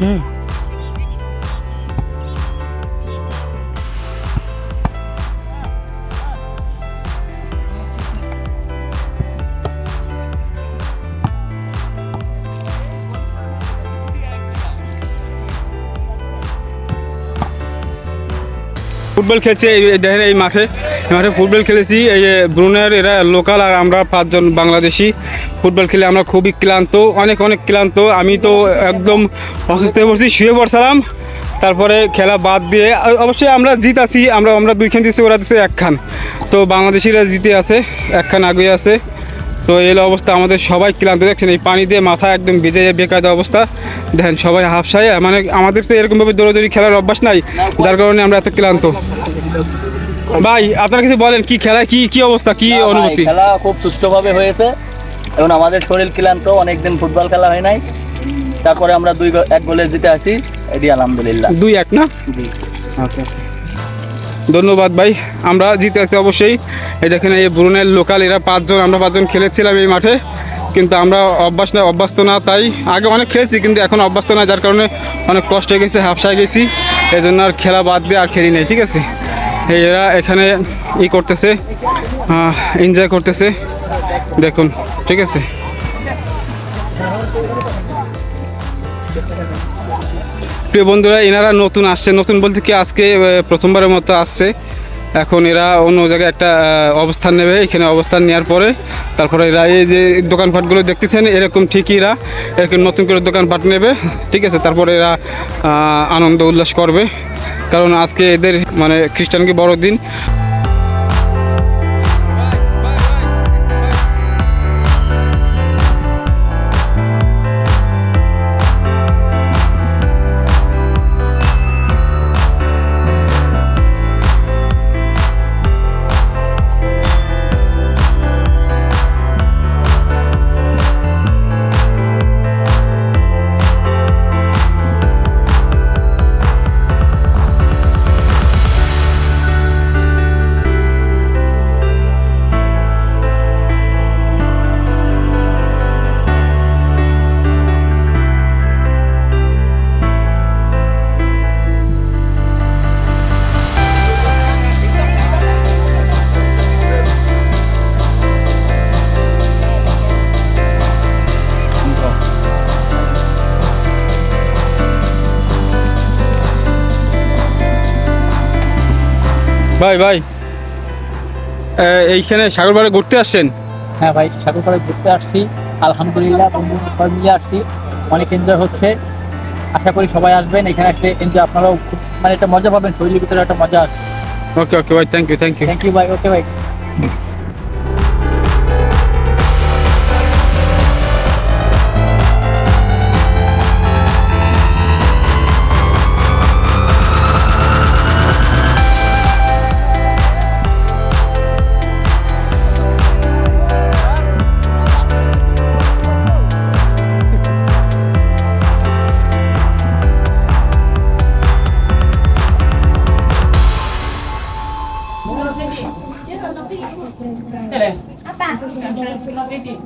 嗯。ফুটবল খেলছি দেখেন এই মাঠে। মাঠে ফুটবল খেলেছি। এই ব্রুনের, এরা লোকাল আর আমরা পাঁচজন বাংলাদেশি। ফুটবল খেলে আমরা খুবই ক্লান্ত, অনেক অনেক ক্লান্ত। আমি তো একদম অসুস্থ হয়ে পড়ছি, শুয়ে পড়ছিলাম। তারপরে খেলা বাদ দিয়ে অবশ্যই আমরা জিত আছি আমরা আমরা দুইখান দিচ্ছি ওরা দিচ্ছে একখান তো বাংলাদেশিরা জিতে আছে একখান আগে আছে। তো এই হলো অবস্থা আমাদের সবাই ক্লান্ত দেখছেন এই পানি দিয়ে মাথা একদম ভিজে যায় বেকায়দা অবস্থা। দেখেন সবাই হাফসায় মানে আমাদের তো এরকমভাবে দৌড়াদৌড়ি খেলার অভ্যাস নাই যার কারণে আমরা এত ক্লান্ত। ভাই আপনারা কিছু বলেন কি খেলায় কি কি অবস্থা কি অনুভূতি? খেলা খুব সুষ্ঠুভাবে হয়েছে এবং আমাদের শরীর ক্লান্ত অনেকদিন ফুটবল খেলা হয় নাই। তারপরে আমরা দুই এক গোলে জিতে আসি এটি আলহামদুলিল্লাহ। দুই এক না? আচ্ছা। ধন্যবাদ ভাই, আমরা জিতে আছি অবশ্যই। এই দেখেন এই ব্রুনের লোকাল, এরা পাঁচজন, আমরা পাঁচজন খেলেছিলাম এই মাঠে। কিন্তু আমরা অভ্যাস না অভ্যস্ত না, তাই আগে অনেক খেলেছি, কিন্তু এখন অভ্যস্ত না, যার কারণে অনেক কষ্ট হয়ে গেছে, হাফসায় গেছি। এই জন্য আর খেলা বাদ দিয়ে আর খেলি নেই, ঠিক আছে? এরা এখানে ই করতেছে এনজয় করতেছে, দেখুন, ঠিক আছে? প্রিয় বন্ধুরা, এনারা নতুন আসছে। নতুন বলতে কি আজকে প্রথমবারের মতো আসছে। এখন এরা অন্য জায়গায় একটা অবস্থান নেবে। এখানে অবস্থান নেওয়ার পরে তারপরে এরা এই যে দোকানপাটগুলো দেখতেছেন, এরকম ঠিকই এরা এরকম নতুন করে দোকানপাট নেবে, ঠিক আছে? তারপরে এরা আনন্দ উল্লাস করবে। কারণ আজকে এদের মানে খ্রিস্টানকে বড় দিন ভাই ভাই। এইখানে সাগরপাড়ে ঘুরতে আসছেন? হ্যাঁ ভাই সাগরপাড়ে ঘুরতে আসছি। আলহামদুলিল্লাহ বন্ধু সবাই মিলে আসছি। অনেক এনজয় হচ্ছে। আশা করি সবাই আসবেন। এখানে আসলে এনজয় আপনারাও খুব মানে একটা মজা পাবেন। শরীরের ভিতরে একটা মজা আসবে ওকে ওকে ভাই thank you thank you thank you ভাই ওকে ভাই। Ele. Ah tá. Ele.